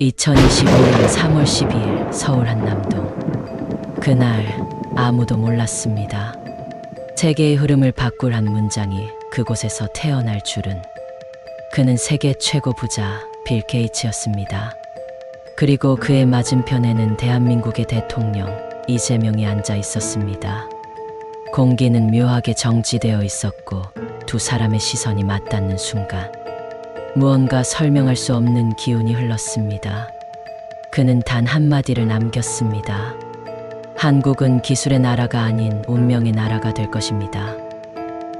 2025년 3월 12일 서울 한남동. 그날 아무도 몰랐습니다. 세계의 흐름을 바꿀 한 문장이 그곳에서 태어날 줄은. 그는 세계 최고 부자 빌 게이츠였습니다. 그리고 그의 맞은편에는 대한민국의 대통령 이재명이 앉아 있었습니다. 공기는 묘하게 정지되어 있었고 두 사람의 시선이 맞닿는 순간 무언가 설명할 수 없는 기운이 흘렀습니다. 그는 단 한마디를 남겼습니다. 한국은 기술의 나라가 아닌 운명의 나라가 될 것입니다.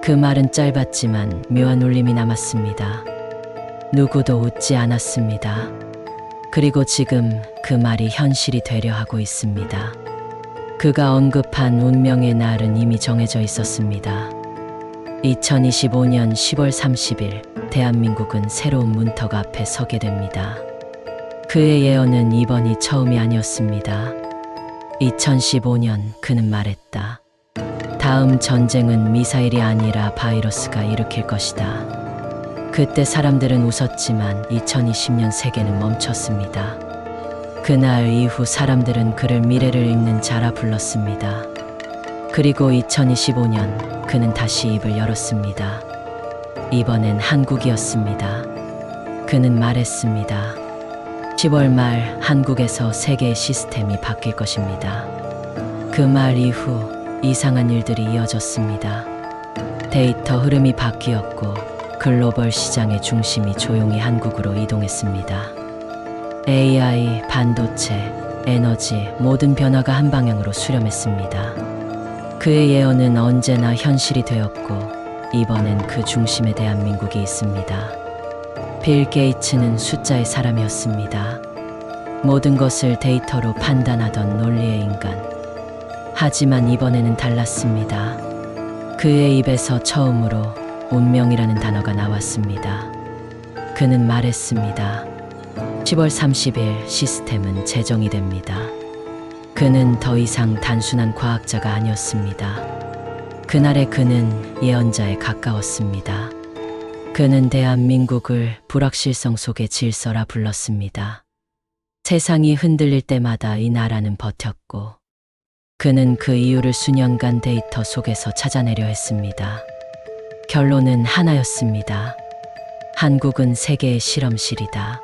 그 말은 짧았지만 묘한 울림이 남았습니다. 누구도 웃지 않았습니다. 그리고 지금 그 말이 현실이 되려 하고 있습니다. 그가 언급한 운명의 날은 이미 정해져 있었습니다. 2025년 10월 30일 대한민국은 새로운 문턱 앞에 서게 됩니다. 그의 예언은 이번이 처음이 아니었습니다. 2015년 그는 말했다. 다음 전쟁은 미사일이 아니라 바이러스가 일으킬 것이다. 그때 사람들은 웃었지만 2020년 세계는 멈췄습니다. 그날 이후 사람들은 그를 미래를 읽는 자라 불렀습니다. 그리고 2025년 그는 다시 입을 열었습니다. 이번엔 한국이었습니다. 그는 말했습니다. 10월 말 한국에서 세계의 시스템이 바뀔 것입니다. 그 말 이후 이상한 일들이 이어졌습니다. 데이터 흐름이 바뀌었고 글로벌 시장의 중심이 조용히 한국으로 이동했습니다. AI, 반도체, 에너지 모든 변화가 한 방향으로 수렴했습니다. 그의 예언은 언제나 현실이 되었고 이번엔 그 중심에 대한민국이 있습니다. 빌 게이츠는 숫자의 사람이었습니다. 모든 것을 데이터로 판단하던 논리의 인간. 하지만 이번에는 달랐습니다. 그의 입에서 처음으로 운명이라는 단어가 나왔습니다. 그는 말했습니다. 10월 30일 시스템은 재정이 됩니다. 그는 더 이상 단순한 과학자가 아니었습니다. 그날의 그는 예언자에 가까웠습니다. 그는 대한민국을 불확실성 속의 질서라 불렀습니다. 세상이 흔들릴 때마다 이 나라는 버텼고, 그는 그 이유를 수년간 데이터 속에서 찾아내려 했습니다. 결론은 하나였습니다. 한국은 세계의 실험실이다.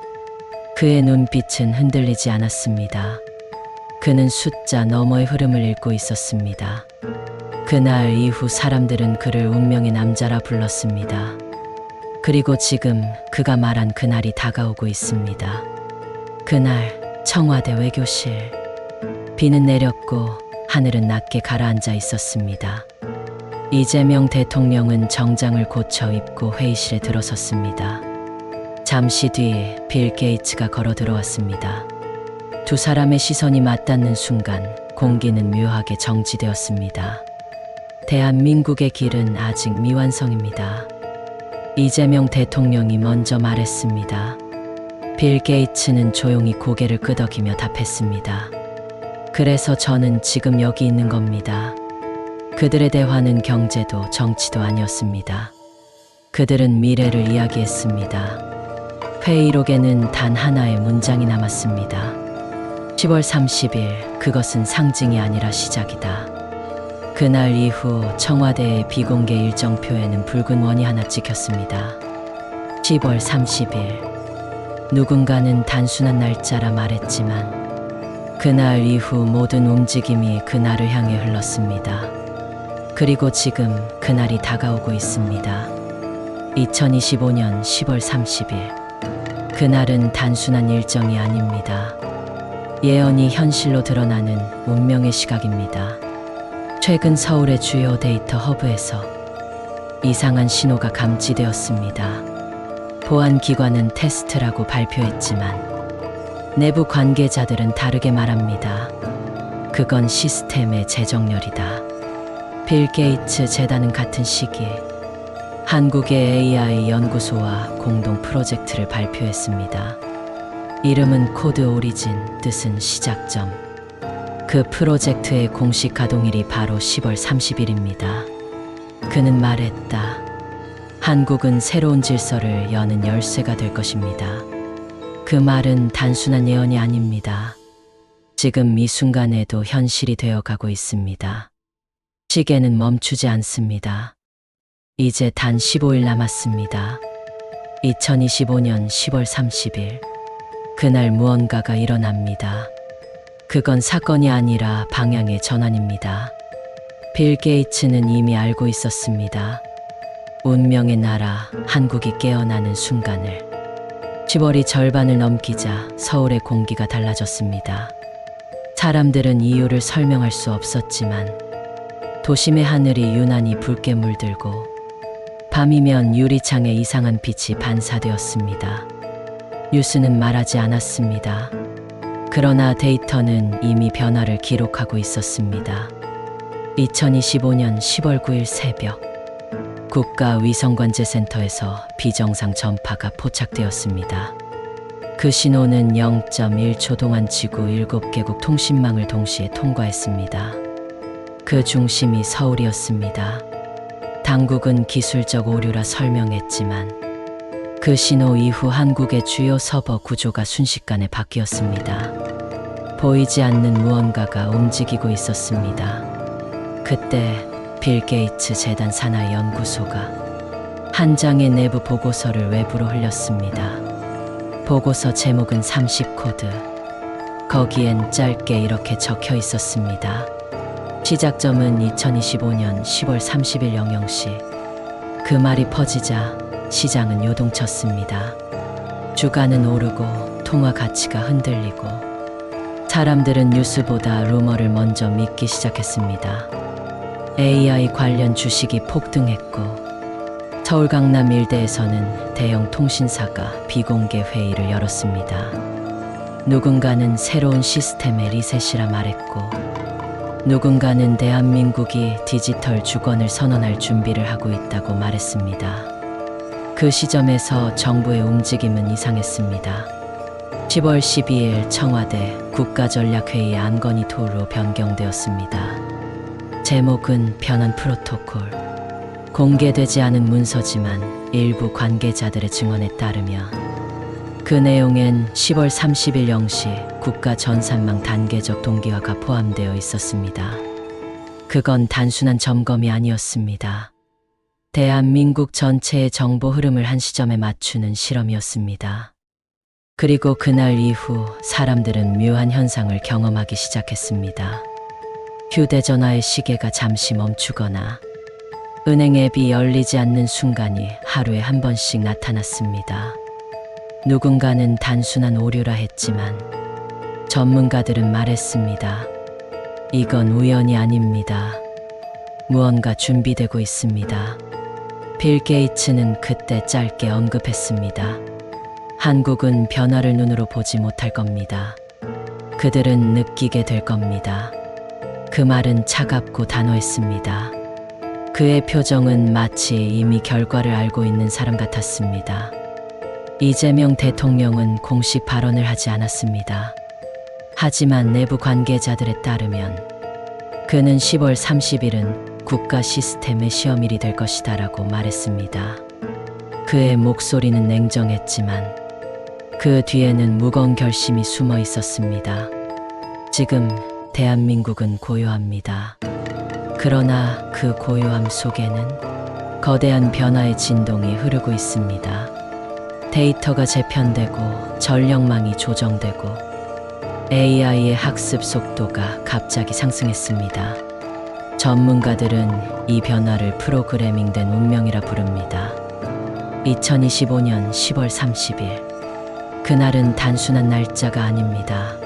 그의 눈빛은 흔들리지 않았습니다. 그는 숫자 너머의 흐름을 읽고 있었습니다. 그날 이후 사람들은 그를 운명의 남자라 불렀습니다. 그리고 지금 그가 말한 그날이 다가오고 있습니다. 그날 청와대 외교실. 비는 내렸고 하늘은 낮게 가라앉아 있었습니다. 이재명 대통령은 정장을 고쳐 입고 회의실에 들어섰습니다. 잠시 뒤 빌 게이츠가 걸어 들어왔습니다. 두 사람의 시선이 맞닿는 순간 공기는 묘하게 정지되었습니다. 대한민국의 길은 아직 미완성입니다. 이재명 대통령이 먼저 말했습니다. 빌 게이츠는 조용히 고개를 끄덕이며 답했습니다. 그래서 저는 지금 여기 있는 겁니다. 그들의 대화는 경제도 정치도 아니었습니다. 그들은 미래를 이야기했습니다. 회의록에는 단 하나의 문장이 남았습니다. 10월 30일 그것은 상징이 아니라 시작이다. 그날 이후 청와대의 비공개 일정표에는 붉은 원이 하나 찍혔습니다. 10월 30일 누군가는 단순한 날짜라 말했지만 그날 이후 모든 움직임이 그날을 향해 흘렀습니다. 그리고 지금 그날이 다가오고 있습니다. 2025년 10월 30일 그날은 단순한 일정이 아닙니다. 예언이 현실로 드러나는 운명의 시각입니다. 최근 서울의 주요 데이터 허브에서 이상한 신호가 감지되었습니다. 보안 기관은 테스트라고 발표했지만 내부 관계자들은 다르게 말합니다. 그건 시스템의 재정렬이다. 빌 게이츠 재단은 같은 시기에 한국의 AI 연구소와 공동 프로젝트를 발표했습니다. 이름은 코드 오리진, 뜻은 시작점. 그 프로젝트의 공식 가동일이 바로 10월 30일입니다. 그는 말했다. 한국은 새로운 질서를 여는 열쇠가 될 것입니다. 그 말은 단순한 예언이 아닙니다. 지금 이 순간에도 현실이 되어 가고 있습니다. 시계는 멈추지 않습니다. 이제 단 15일 남았습니다. 2025년 10월 30일. 그날 무언가가 일어납니다. 그건 사건이 아니라 방향의 전환입니다. 빌 게이츠는 이미 알고 있었습니다. 운명의 나라 한국이 깨어나는 순간을 10월이 절반을 넘기자 서울의 공기가 달라졌습니다. 사람들은 이유를 설명할 수 없었지만 도심의 하늘이 유난히 붉게 물들고 밤이면 유리창에 이상한 빛이 반사되었습니다. 뉴스는 말하지 않았습니다. 그러나 데이터는 이미 변화를 기록하고 있었습니다. 2025년 10월 9일 새벽 국가위성관제센터에서 비정상 전파가 포착되었습니다. 그 신호는 0.1초 동안 지구 7개국 통신망을 동시에 통과했습니다. 그 중심이 서울이었습니다. 당국은 기술적 오류라 설명했지만 그 신호 이후 한국의 주요 서버 구조가 순식간에 바뀌었습니다. 보이지 않는 무언가가 움직이고 있었습니다. 그때 빌 게이츠 재단 산하 연구소가 한 장의 내부 보고서를 외부로 흘렸습니다. 보고서 제목은 30코드. 거기엔 짧게 이렇게 적혀 있었습니다. 시작점은 2025년 10월 30일 00시. 그 말이 퍼지자 시장은 요동쳤습니다. 주가는 오르고 통화 가치가 흔들리고 사람들은 뉴스보다 루머를 먼저 믿기 시작했습니다. AI 관련 주식이 폭등했고 서울 강남 일대에서는 대형 통신사가 비공개 회의를 열었습니다. 누군가는 새로운 시스템의 리셋이라 말했고 누군가는 대한민국이 디지털 주권을 선언할 준비를 하고 있다고 말했습니다. 그 시점에서 정부의 움직임은 이상했습니다. 10월 12일 청와대 국가전략회의 안건이 토로 변경되었습니다. 제목은 변환 프로토콜. 공개되지 않은 문서지만 일부 관계자들의 증언에 따르면 그 내용엔 10월 30일 0시 국가 전산망 단계적 동기화가 포함되어 있었습니다. 그건 단순한 점검이 아니었습니다. 대한민국 전체의 정보 흐름을 한 시점에 맞추는 실험이었습니다. 그리고 그날 이후 사람들은 묘한 현상을 경험하기 시작했습니다. 휴대전화의 시계가 잠시 멈추거나 은행 앱이 열리지 않는 순간이 하루에 한 번씩 나타났습니다. 누군가는 단순한 오류라 했지만 전문가들은 말했습니다. 이건 우연이 아닙니다. 무언가 준비되고 있습니다. 빌 게이츠는 그때 짧게 언급했습니다. 한국은 변화를 눈으로 보지 못할 겁니다. 그들은 느끼게 될 겁니다. 그 말은 차갑고 단호했습니다. 그의 표정은 마치 이미 결과를 알고 있는 사람 같았습니다. 이재명 대통령은 공식 발언을 하지 않았습니다. 하지만 내부 관계자들에 따르면 그는 10월 30일은 국가 시스템의 시험일이 될 것이다 라고 말했습니다. 그의 목소리는 냉정했지만 그 뒤에는 무거운 결심이 숨어 있었습니다. 지금 대한민국은 고요합니다. 그러나 그 고요함 속에는 거대한 변화의 진동이 흐르고 있습니다. 데이터가 재편되고 전력망이 조정되고 AI의 학습 속도가 갑자기 상승했습니다. 전문가들은 이 변화를 프로그래밍된 운명이라 부릅니다. 2025년 10월 30일. 그날은 단순한 날짜가 아닙니다.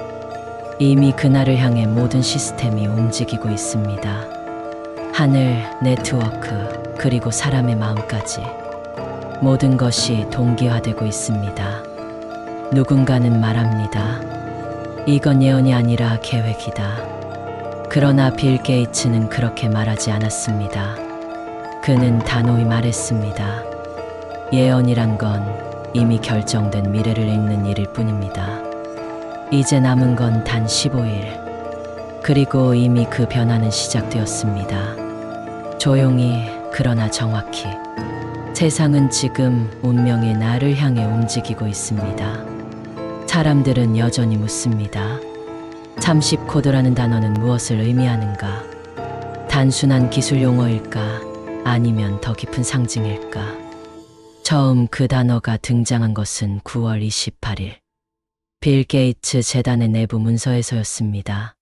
이미 그날을 향해 모든 시스템이 움직이고 있습니다. 하늘, 네트워크, 그리고 사람의 마음까지. 모든 것이 동기화되고 있습니다. 누군가는 말합니다. 이건 예언이 아니라 계획이다. 그러나 빌 게이츠는 그렇게 말하지 않았습니다. 그는 단호히 말했습니다. 예언이란 건 이미 결정된 미래를 읽는 일일 뿐입니다. 이제 남은 건 단 15일. 그리고 이미 그 변화는 시작되었습니다. 조용히, 그러나 정확히. 세상은 지금 운명의 나를 향해 움직이고 있습니다. 사람들은 여전히 묻습니다. 30 코드라는 단어는 무엇을 의미하는가? 단순한 기술 용어일까? 아니면 더 깊은 상징일까? 처음 그 단어가 등장한 것은 9월 28일. 빌 게이츠 재단의 내부 문서에서였습니다.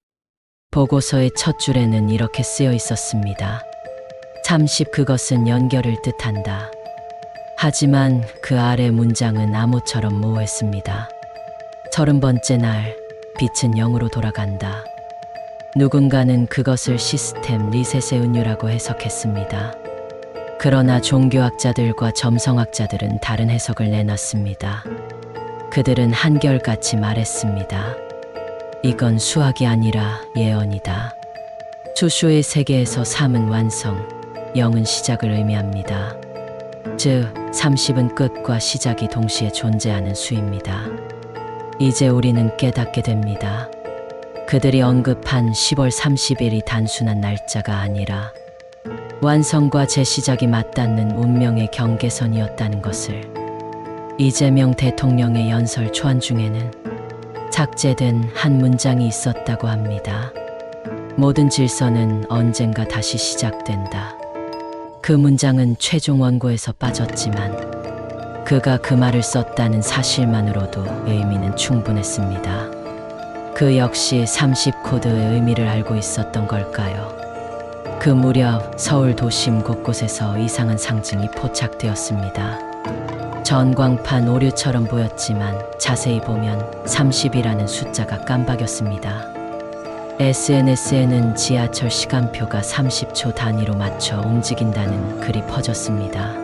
보고서의 첫 줄에는 이렇게 쓰여 있었습니다. 30 그것은 연결을 뜻한다. 하지만 그 아래 문장은 암호처럼 모호했습니다. 서른 번째 날, 빛은 0으로 돌아간다. 누군가는 그것을 시스템 리셋의 은유라고 해석했습니다. 그러나 종교학자들과 점성학자들은 다른 해석을 내놨습니다. 그들은 한결같이 말했습니다. 이건 수학이 아니라 예언이다. 수수의 세계에서 3은 완성, 0은 시작을 의미합니다. 즉, 30은 끝과 시작이 동시에 존재하는 수입니다. 이제 우리는 깨닫게 됩니다. 그들이 언급한 10월 30일이 단순한 날짜가 아니라 완성과 재시작이 맞닿는 운명의 경계선이었다는 것을 이재명 대통령의 연설 초안 중에는 삭제된 한 문장이 있었다고 합니다. 모든 질서는 언젠가 다시 시작된다. 그 문장은 최종 원고에서 빠졌지만 그가 그 말을 썼다는 사실만으로도 의미는 충분했습니다. 그 역시 30코드의 의미를 알고 있었던 걸까요? 그 무렵 서울 도심 곳곳에서 이상한 상징이 포착되었습니다. 전광판 오류처럼 보였지만 자세히 보면 30이라는 숫자가 깜박였습니다. SNS에는 지하철 시간표가 30초 단위로 맞춰 움직인다는 글이 퍼졌습니다.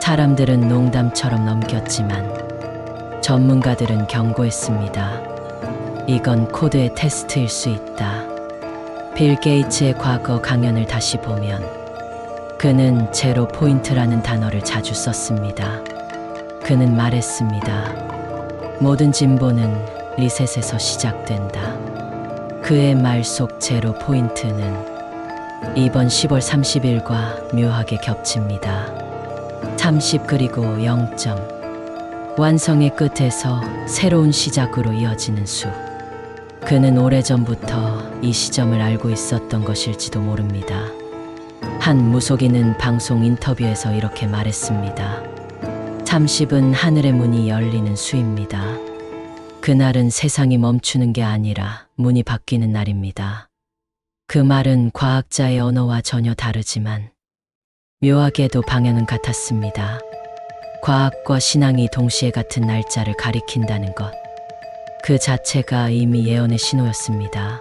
사람들은 농담처럼 넘겼지만 전문가들은 경고했습니다. 이건 코드의 테스트일 수 있다. 빌 게이츠의 과거 강연을 다시 보면 그는 제로 포인트라는 단어를 자주 썼습니다. 그는 말했습니다. 모든 진보는 리셋에서 시작된다. 그의 말 속 제로 포인트는 이번 10월 30일과 묘하게 겹칩니다. 30 그리고 0점. 완성의 끝에서 새로운 시작으로 이어지는 수. 그는 오래전부터 이 시점을 알고 있었던 것일지도 모릅니다. 한 무속인은 방송 인터뷰에서 이렇게 말했습니다. 30은 하늘의 문이 열리는 수입니다. 그날은 세상이 멈추는 게 아니라 문이 바뀌는 날입니다. 그 말은 과학자의 언어와 전혀 다르지만 묘하게도 방향은 같았습니다. 과학과 신앙이 동시에 같은 날짜를 가리킨다는 것. 그 자체가 이미 예언의 신호였습니다.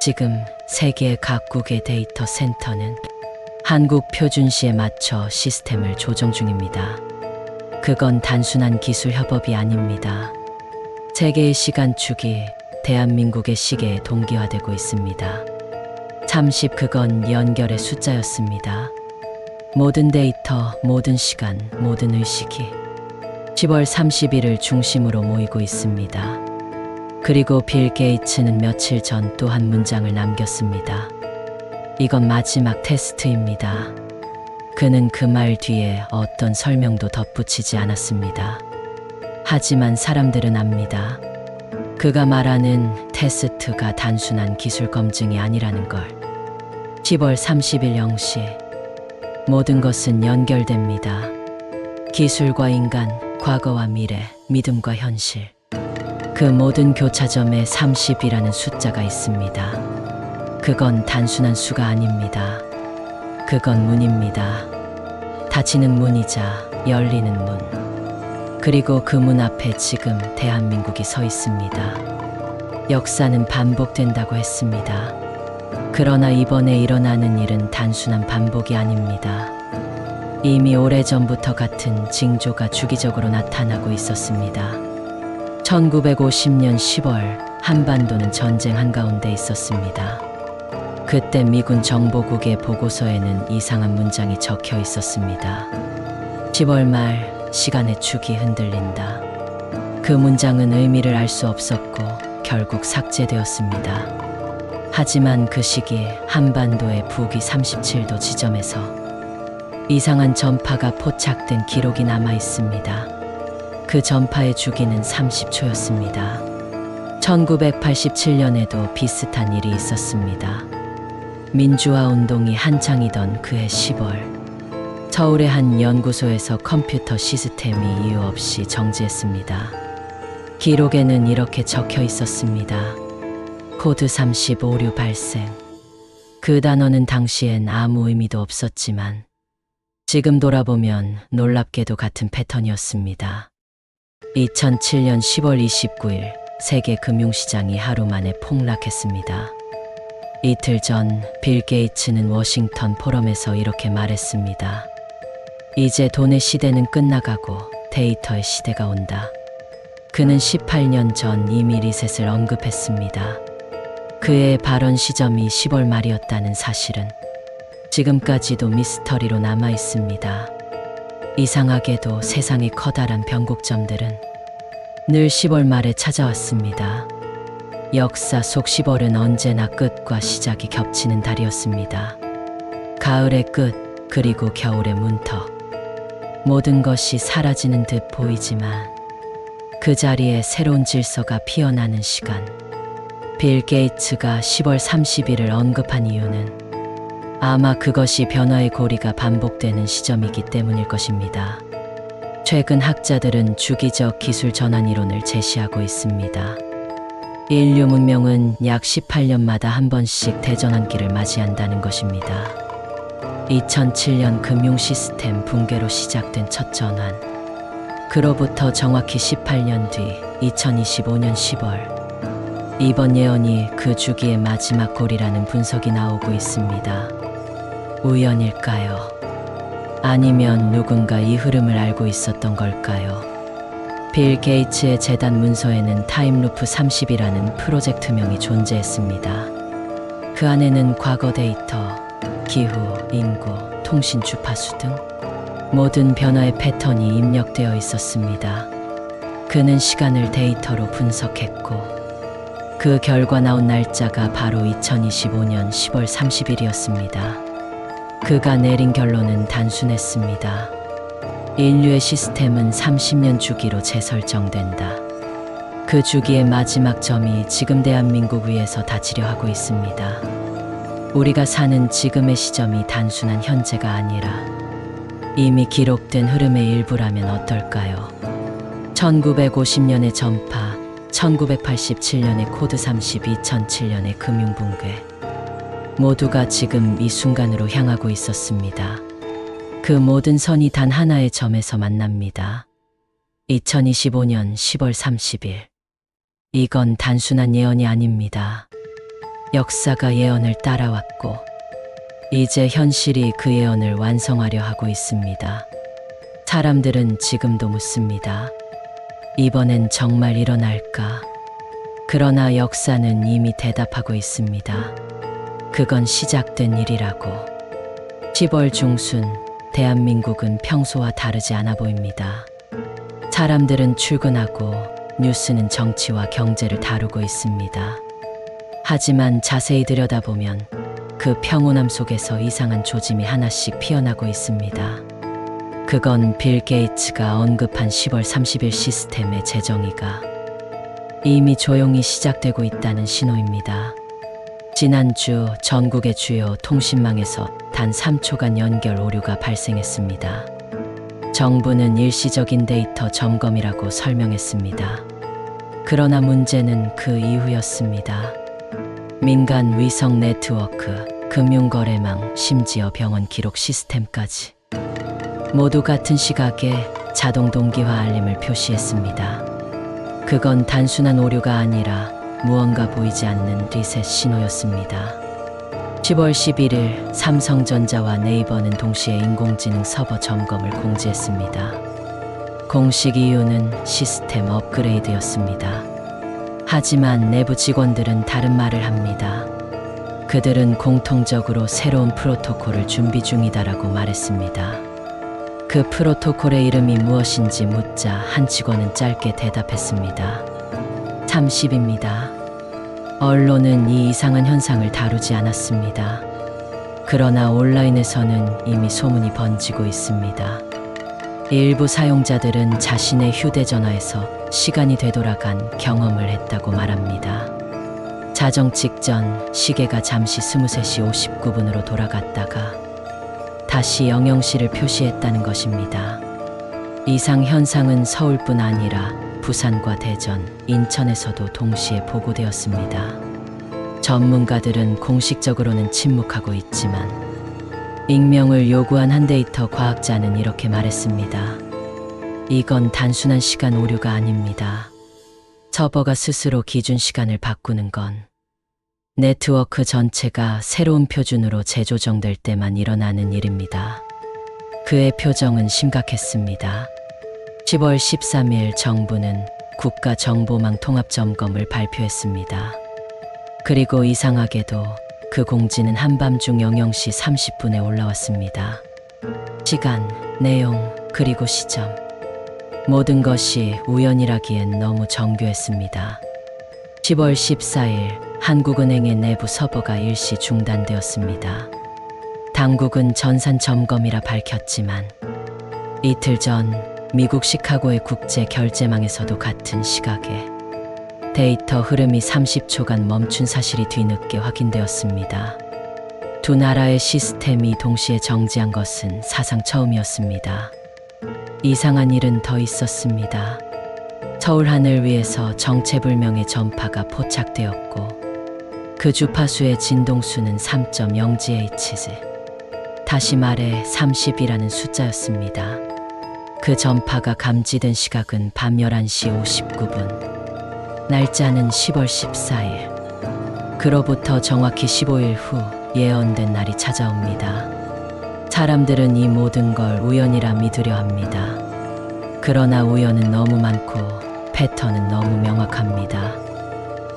지금 세계 각국의 데이터 센터는 한국 표준시에 맞춰 시스템을 조정 중입니다. 그건 단순한 기술 협업이 아닙니다. 세계의 시간 축이 대한민국의 시계에 동기화되고 있습니다. 30 그건 연결의 숫자였습니다. 모든 데이터, 모든 시간, 모든 의식이 10월 30일을 중심으로 모이고 있습니다. 그리고 빌 게이츠는 며칠 전 또 한 문장을 남겼습니다. 이건 마지막 테스트입니다. 그는 그 말 뒤에 어떤 설명도 덧붙이지 않았습니다. 하지만 사람들은 압니다. 그가 말하는 테스트가 단순한 기술 검증이 아니라는 걸. 10월 30일 0시 모든 것은 연결됩니다. 기술과 인간, 과거와 미래, 믿음과 현실. 그 모든 교차점에 30이라는 숫자가 있습니다. 그건 단순한 수가 아닙니다. 그건 문입니다. 닫히는 문이자 열리는 문. 그리고 그 문 앞에 지금 대한민국이 서 있습니다. 역사는 반복된다고 했습니다. 그러나 이번에 일어나는 일은 단순한 반복이 아닙니다. 이미 오래전부터 같은 징조가 주기적으로 나타나고 있었습니다. 1950년 10월 한반도는 전쟁 한가운데 있었습니다. 그때 미군 정보국의 보고서에는 이상한 문장이 적혀 있었습니다. 10월 말 시간의 축이 흔들린다. 그 문장은 의미를 알 수 없었고 결국 삭제되었습니다. 하지만 그 시기 한반도의 북위 37도 지점에서 이상한 전파가 포착된 기록이 남아 있습니다. 그 전파의 주기는 30초였습니다. 1987년에도 비슷한 일이 있었습니다. 민주화 운동이 한창이던 그해 10월, 서울의 한 연구소에서 컴퓨터 시스템이 이유 없이 정지했습니다. 기록에는 이렇게 적혀 있었습니다. 코드 35류 발생. 그 단어는 당시엔 아무 의미도 없었지만, 지금 돌아보면 놀랍게도 같은 패턴이었습니다. 2007년 10월 29일 세계 금융시장이 하루 만에 폭락했습니다. 이틀 전 빌 게이츠는 워싱턴 포럼에서 이렇게 말했습니다. 이제 돈의 시대는 끝나가고 데이터의 시대가 온다. 그는 18년 전 이미 리셋을 언급했습니다. 그의 발언 시점이 10월 말이었다는 사실은 지금까지도 미스터리로 남아 있습니다. 이상하게도 세상의 커다란 변곡점들은 늘 10월 말에 찾아왔습니다. 역사 속 10월은 언제나 끝과 시작이 겹치는 달이었습니다. 가을의 끝, 그리고 겨울의 문턱. 모든 것이 사라지는 듯 보이지만 그 자리에 새로운 질서가 피어나는 시간. 빌 게이츠가 10월 30일을 언급한 이유는 아마 그것이 변화의 고리가 반복되는 시점이기 때문일 것입니다. 최근 학자들은 주기적 기술 전환 이론을 제시하고 있습니다. 인류 문명은 약 18년마다 한 번씩 대전환기를 맞이한다는 것입니다. 2007년 금융 시스템 붕괴로 시작된 첫 전환. 그로부터 정확히 18년 뒤 2025년 10월. 이번 예언이 그 주기의 마지막 골이라는 분석이 나오고 있습니다. 우연일까요? 아니면 누군가 이 흐름을 알고 있었던 걸까요? 빌 게이츠의 재단 문서에는 타임루프 30이라는 프로젝트명이 존재했습니다. 그 안에는 과거 데이터, 기후, 인구, 통신 주파수 등 모든 변화의 패턴이 입력되어 있었습니다. 그는 시간을 데이터로 분석했고 그 결과 나온 날짜가 바로 2025년 10월 30일이었습니다. 그가 내린 결론은 단순했습니다. 인류의 시스템은 30년 주기로 재설정된다. 그 주기의 마지막 점이 지금 대한민국 위에서 닫히려 하고 있습니다. 우리가 사는 지금의 시점이 단순한 현재가 아니라 이미 기록된 흐름의 일부라면 어떨까요? 1950년의 전파, 1987년의 코드 30, 2007년의 금융붕괴. 모두가 지금 이 순간으로 향하고 있었습니다. 그 모든 선이 단 하나의 점에서 만납니다. 2025년 10월 30일. 이건 단순한 예언이 아닙니다. 역사가 예언을 따라왔고, 이제 현실이 그 예언을 완성하려 하고 있습니다. 사람들은 지금도 묻습니다. 이번엔 정말 일어날까? 그러나 역사는 이미 대답하고 있습니다. 그건 시작된 일이라고. 10월 중순, 대한민국은 평소와 다르지 않아 보입니다. 사람들은 출근하고 뉴스는 정치와 경제를 다루고 있습니다. 하지만 자세히 들여다보면 그 평온함 속에서 이상한 조짐이 하나씩 피어나고 있습니다. 그건 빌 게이츠가 언급한 10월 30일 시스템의 재정의가 이미 조용히 시작되고 있다는 신호입니다. 지난주 전국의 주요 통신망에서 단 3초간 연결 오류가 발생했습니다. 정부는 일시적인 데이터 점검이라고 설명했습니다. 그러나 문제는 그 이후였습니다. 민간 위성 네트워크, 금융거래망, 심지어 병원 기록 시스템까지 모두 같은 시각에 자동 동기화 알림을 표시했습니다. 그건 단순한 오류가 아니라 무언가 보이지 않는 리셋 신호였습니다. 10월 11일 삼성전자와 네이버는 동시에 인공지능 서버 점검을 공지했습니다. 공식 이유는 시스템 업그레이드였습니다. 하지만 내부 직원들은 다른 말을 합니다. 그들은 공통적으로 새로운 프로토콜을 준비 중이다라고 말했습니다. 그 프로토콜의 이름이 무엇인지 묻자 한 직원은 짧게 대답했습니다. 30입니다. 언론은 이 이상한 현상을 다루지 않았습니다. 그러나 온라인에서는 이미 소문이 번지고 있습니다. 일부 사용자들은 자신의 휴대전화에서 시간이 되돌아간 경험을 했다고 말합니다. 자정 직전 시계가 잠시 23시 59분으로 돌아갔다가 다시 영영시를 표시했다는 것입니다. 이상 현상은 서울뿐 아니라 부산과 대전, 인천에서도 동시에 보고되었습니다. 전문가들은 공식적으로는 침묵하고 있지만 익명을 요구한 한 데이터 과학자는 이렇게 말했습니다. 이건 단순한 시간 오류가 아닙니다. 서버가 스스로 기준 시간을 바꾸는 건 네트워크 전체가 새로운 표준으로 재조정될 때만 일어나는 일입니다. 그의 표정은 심각했습니다. 10월 13일 정부는 국가정보망 통합점검을 발표했습니다. 그리고 이상하게도 그 공지는 한밤중 00시 30분에 올라왔습니다. 시간, 내용, 그리고 시점. 모든 것이 우연이라기엔 너무 정교했습니다. 10월 14일 한국은행의 내부 서버가 일시 중단되었습니다. 당국은 전산 점검이라 밝혔지만 이틀 전 미국 시카고의 국제 결제망에서도 같은 시각에 데이터 흐름이 30초간 멈춘 사실이 뒤늦게 확인되었습니다. 두 나라의 시스템이 동시에 정지한 것은 사상 처음이었습니다. 이상한 일은 더 있었습니다. 서울 하늘 위에서 정체불명의 전파가 포착되었고 그 주파수의 진동수는 3.0GHz. 다시 말해 30이라는 숫자였습니다. 그 전파가 감지된 시각은 밤 11시 59분. 날짜는 10월 14일. 그로부터 정확히 15일 후 예언된 날이 찾아옵니다. 사람들은 이 모든 걸 우연이라 믿으려 합니다. 그러나 우연은 너무 많고 패턴은 너무 명확합니다.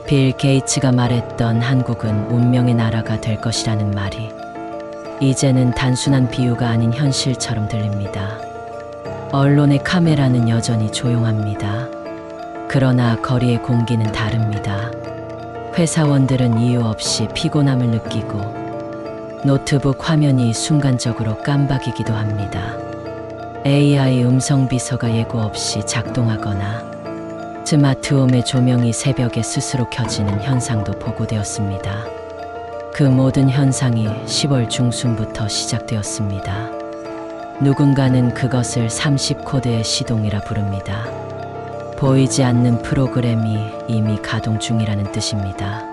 빌 게이츠가 말했던 한국은 운명의 나라가 될 것이라는 말이 이제는 단순한 비유가 아닌 현실처럼 들립니다. 언론의 카메라는 여전히 조용합니다. 그러나 거리의 공기는 다릅니다. 회사원들은 이유 없이 피곤함을 느끼고 노트북 화면이 순간적으로 깜박이기도 합니다. AI 음성 비서가 예고 없이 작동하거나 스마트홈의 조명이 새벽에 스스로 켜지는 현상도 보고되었습니다. 그 모든 현상이 10월 중순부터 시작되었습니다. 누군가는 그것을 30코드의 시동이라 부릅니다. 보이지 않는 프로그램이 이미 가동 중이라는 뜻입니다.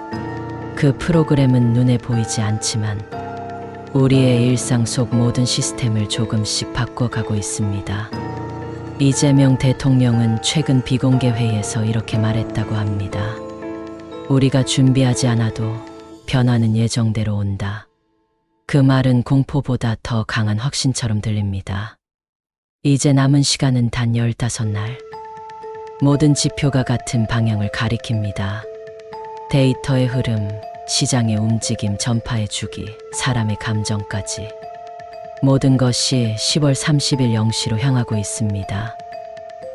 그 프로그램은 눈에 보이지 않지만 우리의 일상 속 모든 시스템을 조금씩 바꿔가고 있습니다. 이재명 대통령은 최근 비공개 회의에서 이렇게 말했다고 합니다. 우리가 준비하지 않아도 변화는 예정대로 온다. 그 말은 공포보다 더 강한 확신처럼 들립니다. 이제 남은 시간은 단 15날. 모든 지표가 같은 방향을 가리킵니다. 데이터의 흐름, 시장의 움직임, 전파의 주기, 사람의 감정까지. 모든 것이 10월 30일 0시로 향하고 있습니다.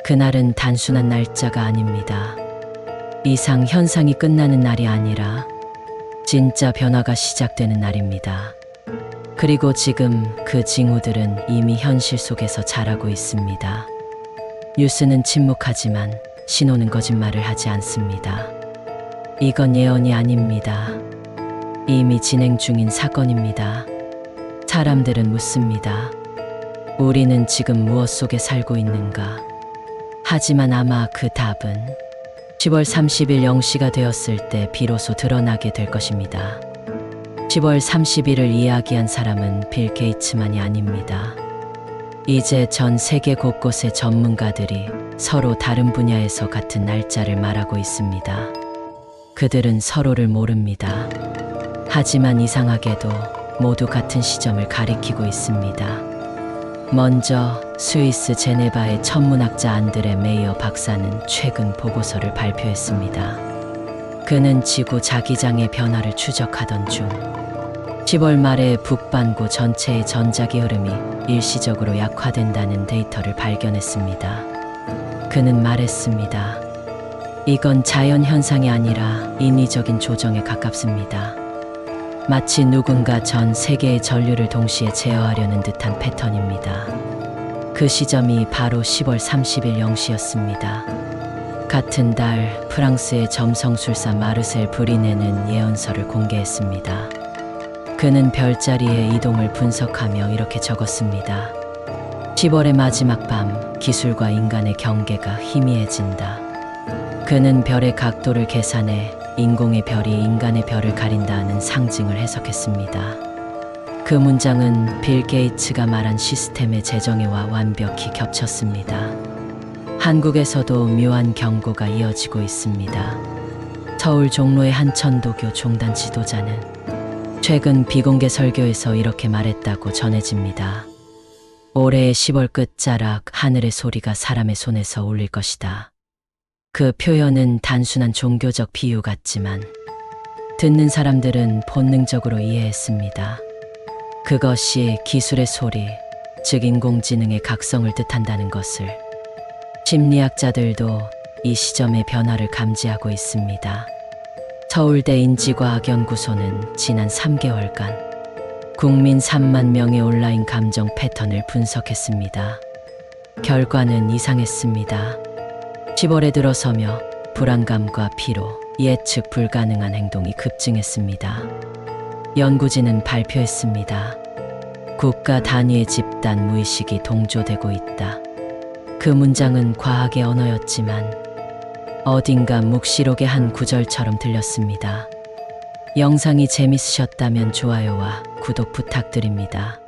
그날은 단순한 날짜가 아닙니다. 이상 현상이 끝나는 날이 아니라 진짜 변화가 시작되는 날입니다. 그리고 지금 그 징후들은 이미 현실 속에서 자라고 있습니다. 뉴스는 침묵하지만 신호는 거짓말을 하지 않습니다. 이건 예언이 아닙니다. 이미 진행 중인 사건입니다. 사람들은 묻습니다. 우리는 지금 무엇 속에 살고 있는가? 하지만 아마 그 답은 10월 30일 0시가 되었을 때 비로소 드러나게 될 것입니다. 10월 30일을 이야기한 사람은 빌 게이츠만이 아닙니다. 이제 전 세계 곳곳의 전문가들이 서로 다른 분야에서 같은 날짜를 말하고 있습니다. 그들은 서로를 모릅니다. 하지만 이상하게도 모두 같은 시점을 가리키고 있습니다. 먼저 스위스 제네바의 천문학자 안드레 메이어 박사는 최근 보고서를 발표했습니다. 그는 지구 자기장의 변화를 추적하던 중 10월 말에 북반구 전체의 전자기 흐름이 일시적으로 약화된다는 데이터를 발견했습니다. 그는 말했습니다. 이건 자연 현상이 아니라 인위적인 조정에 가깝습니다. 마치 누군가 전 세계의 전류를 동시에 제어하려는 듯한 패턴입니다. 그 시점이 바로 10월 30일 0시였습니다. 같은 달 프랑스의 점성술사 마르셀 브리네는 예언서를 공개했습니다. 그는 별자리의 이동을 분석하며 이렇게 적었습니다. 10월의 마지막 밤 기술과 인간의 경계가 희미해진다. 그는 별의 각도를 계산해 인공의 별이 인간의 별을 가린다는 상징을 해석했습니다. 그 문장은 빌 게이츠가 말한 시스템의 재정의와 완벽히 겹쳤습니다. 한국에서도 묘한 경고가 이어지고 있습니다. 서울 종로의 한 천도교 종단 지도자는 최근 비공개 설교에서 이렇게 말했다고 전해집니다. 올해의 10월 끝자락 하늘의 소리가 사람의 손에서 울릴 것이다. 그 표현은 단순한 종교적 비유 같지만 듣는 사람들은 본능적으로 이해했습니다. 그것이 기술의 소리, 즉 인공지능의 각성을 뜻한다는 것을 심리학자들도 이 시점의 변화를 감지하고 있습니다. 서울대 인지과학연구소는 지난 3개월간 국민 3만 명의 온라인 감정 패턴을 분석했습니다. 결과는 이상했습니다. 10월에 들어서며 불안감과 피로, 예측 불가능한 행동이 급증했습니다. 연구진은 발표했습니다. 국가 단위의 집단 무의식이 동조되고 있다. 그 문장은 과학의 언어였지만 어딘가 묵시록의 한 구절처럼 들렸습니다. 영상이 재밌으셨다면 좋아요와 구독 부탁드립니다.